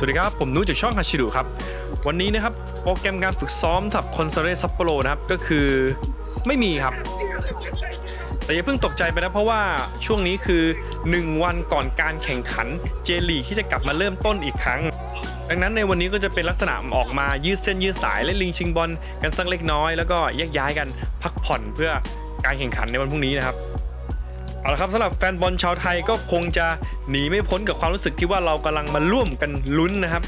สวัสดีครับ ผมนุ้ยจากช่องฮาชิรุครับ วันนี้นะครับโปรแกรมการฝึกซ้อมสำหรับคอนเซเรซัปโปโรนะครับ ก็คือไม่มีครับ แต่อย่าเพิ่งตกใจไปนะ เพราะว่าช่วงนี้คือ 1 วันก่อนการแข่งขันเจลีที่จะกลับมาเริ่มต้นอีกครั้ง ดังนั้นในวันนี้ก็จะเป็นลักษณะออกมายืดเส้นยืดสายและลิงชิงบอลกันสักเล็กน้อยแล้วก็แยกย้ายกันพักผ่อนเพื่อการแข่งขันในวันพรุ่งนี้นะครับ เอาละครับสำหรับแฟนบอลชาวไทยก็คงจะหนีไม่พ้นกับความรู้สึกที่ว่าเรากำลังมาร่วมกันลุ้นนะครับ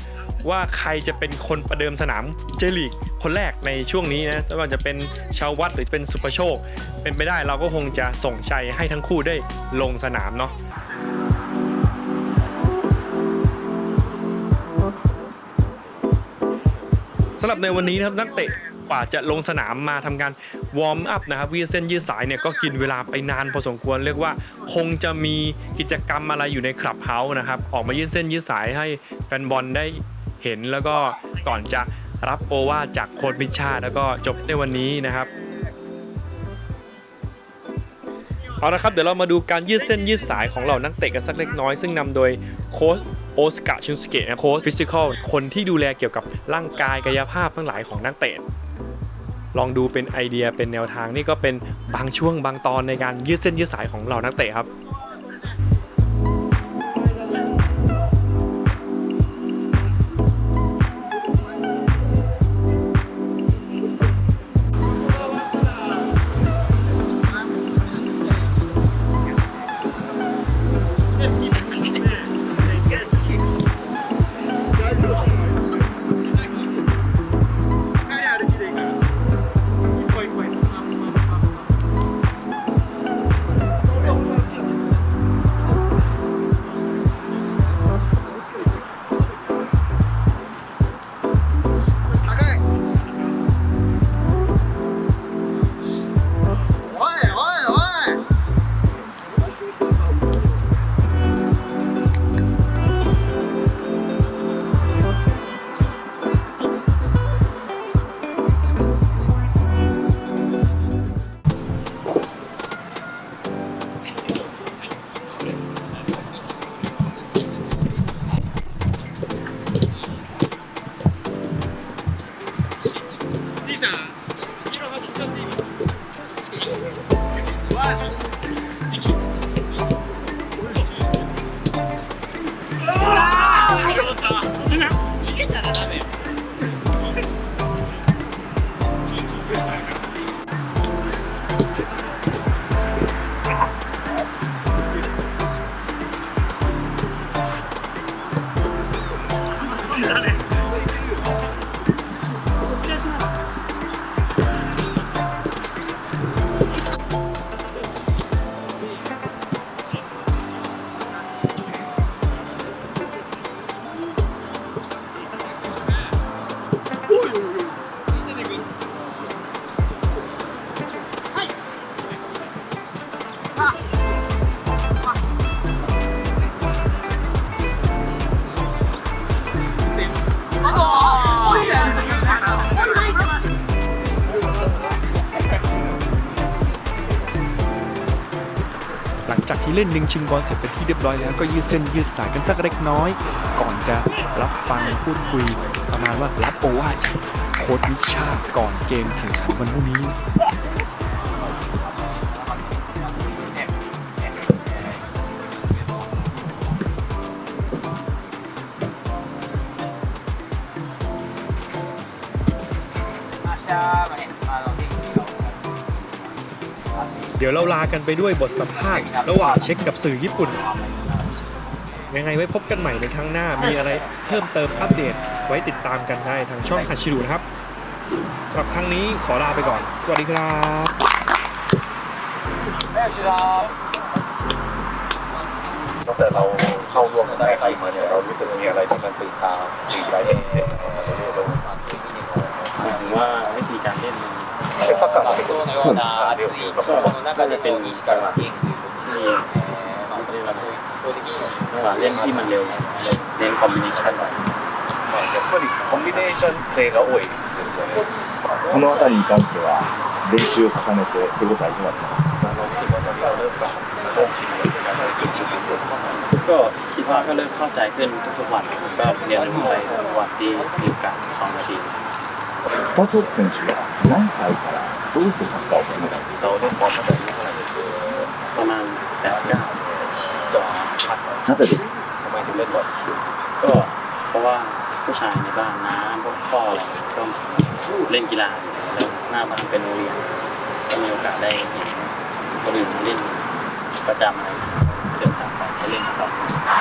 ว่าใครจะเป็นคนประเดิมสนามเจลีกคนแรกในช่วงนี้นะไม่ว่าจะเป็นชาววัดหรือเป็นสุปโชค เป็นไปได้เราก็คงจะส่งใจให้ทั้งคู่ได้ลงสนามเนาะสำหรับในวันนี้นะครับนักเตะกว่าจะลงสนามมาทำการ วอร์มอัพนะครับยืดเส้นยืดสายเนี่ยก็กินเวลาไปนานพอสมควรเรียกว่าคงจะมีกิจกรรมอะไรอยู่ในคลับเฮาส์นะครับออกมายืดเส้นยืดสายให้แฟนบอลได้เห็นแล้วก็ก่อนจะรับโอวาจากโค้ชมิชชาแล้วก็จบในวันนี้นะครับเอาละครับเดี๋ยวเรามาดูการยืดเส้นยืดสายของเหล่านักเตะกันสักเล็กน้อย ซึ่งนำโดยโค้ชโอสกาชินสเกะโค้ชฟิสิกอลคนที่ดูแลเกี่ยวกับร่างกายกายภาพทั้งหลายของนักเตะ ลองดูเป็นไอเดียเป็นแนวทางนี่ก็เป็นบางช่วงบางตอนในการยืดเส้นยืดสายของเรานักเตะครับ Oh, oh, oh. ลังจากที่เล่นหนึ่งชิงบอลเสร็จเป็นที่เรียบร้อยแล้วก็ยืดเส้นยืดสายกันสักเล็กน้อย ก่อนจะรับฟังพูดคุยประมาณว่ารับโอวาทโค้ดมิชาก่อนเกมแข่งขันวันพรุ่งนี้ ดี๋ยวเราลากันไปด้วยบทสัมภาษณ์ระหว่างเช็คกับสื่อญี่ปุ่น ยังไงไว้พบกันใหม่ในครั้งหน้ามีอะไรเพิ่มเติมอัปเดตไว้ติดตามกันได้ทางช่องฮัชิรุนะครับสำหรับครั้งนี้ขอลาไปก่อน สวัสดีครับตั้งแต่เราเข้าร่วมในไทยมาเนี่ยเรารู้สึกมีอะไรที่มันตื่นตาตื่นใจเป็นพิเศษจากประเทศเราผมว่าวิธีการเล่น เล่นสักการะเป็นฝุ่นเรียวอยู่กับ ก็ ผม น่าจะเป็นจังหวะที่ที่เขาเรียกว่าจังหวะเล่นที่มันเร็วเน้นคอมบิเนชัน まあやっぱりコンビネーションプレーが多いですよね。この辺りに関しては練習を重ねて手応えいかがですかあの、今りเราเริ่มกลับมาเริ่มชินกับการเล่นจุดจุดจุด ก็ ก็คิดว่าก็เริ่มเข้าใจขึ้นทุกๆวันก็เรียนรู้ไปทุกวันที่มีโอกาสซ้อมกับทีม スタチョーク選手は何歳からどうしてサッカーを始めたんですか เราเล่นบอลตั้งแต่อายุเท่าไหร่ ประมาณแปดเก้า จอ なぜですか ทำไมถึงเล่นบอล ก็เพราะว่าผู้ชายในบ้านน้าพวกพ่ออะไรก็เล่นกีฬาอยู่แล้วหน้าบ้านเป็นโรงเรียนก็มีโอกาสได้เห็นคนอื่นเล่นประจำอะไรเจอสังกัดก็เล่นกับเขา で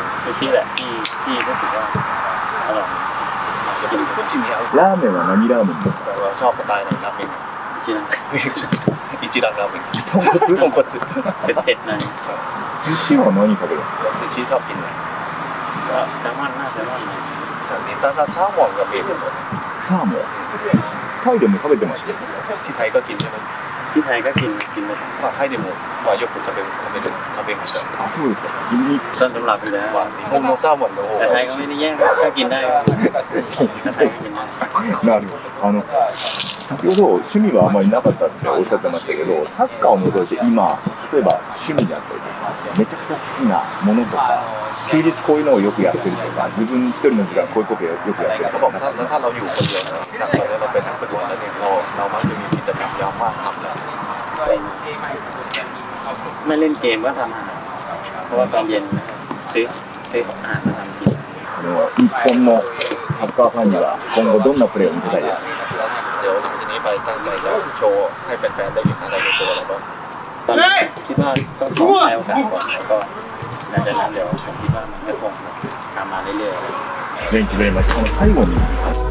ซูชิแหละที่ที่รู้สึกว่าอร่อย จะเป็นพุจิเนีย ラーメンは何ラーメンですか แต่ว่าชอบสไตล์ไหนครับเป็น จริง อิจิรังราเมง 豚骨 ทงคัตสึ ๆเผ็ดๆหน่อย 寿司は何食べるんですか ซูชิชอบกินไหน ก็แซลมอนหน้าแซลมอนหน่อย สันนิษฐานว่าแซลมอนกับเบคอน サーモンタイでも食べてました ที่ไทยก็กินใช่ไหม ที่ไทยก็กินกินไปทั้ง まあタイでもまあよく食べる食べる食べましたあそうですか君に ต้นตำรับอยู่แล้ว まあ日本のサーモンの方 แต่ไท が ยก็ไม่ได้แย่งก็กินได้แต่ไทยก็กินได้ なるほどあの 先ほど趣味はあまりなかったっておっしゃってましたけどサッカーを除いて今例えば趣味だったりとかめちゃくちゃ好きなものとか休日こういうのをよくやってるとか自分一人の時間こういうことをよくやってる เขา と บอก か ถ้าแล้วถ้าเราอยู่คนเดียวนะจากตอนนี้เราเป็นนักฟุตบอลแล้วเนี่ยเราเรามักจะมีกิจกรรมยามว่างทำแล้ว ไม่เล่นเกมก็ทำอาหารเพราะว่าตอนเย็นซื้อซื้ออาหารมาทำกิน あの日本のサッカーファンには今後どんなプレーを見せたいですか ตั้งใจจะโชว์ให้แฟนๆได้เห็นอะไรในตัวเราบ้าง ตอนนี้คิดว่าก็ขอให้โอกาสก่อนแล้วก็หลังจากนั้นเดี๋ยวผมคิดว่ามันก็คงตามมาเรื่อยๆ Thank you very much この最後に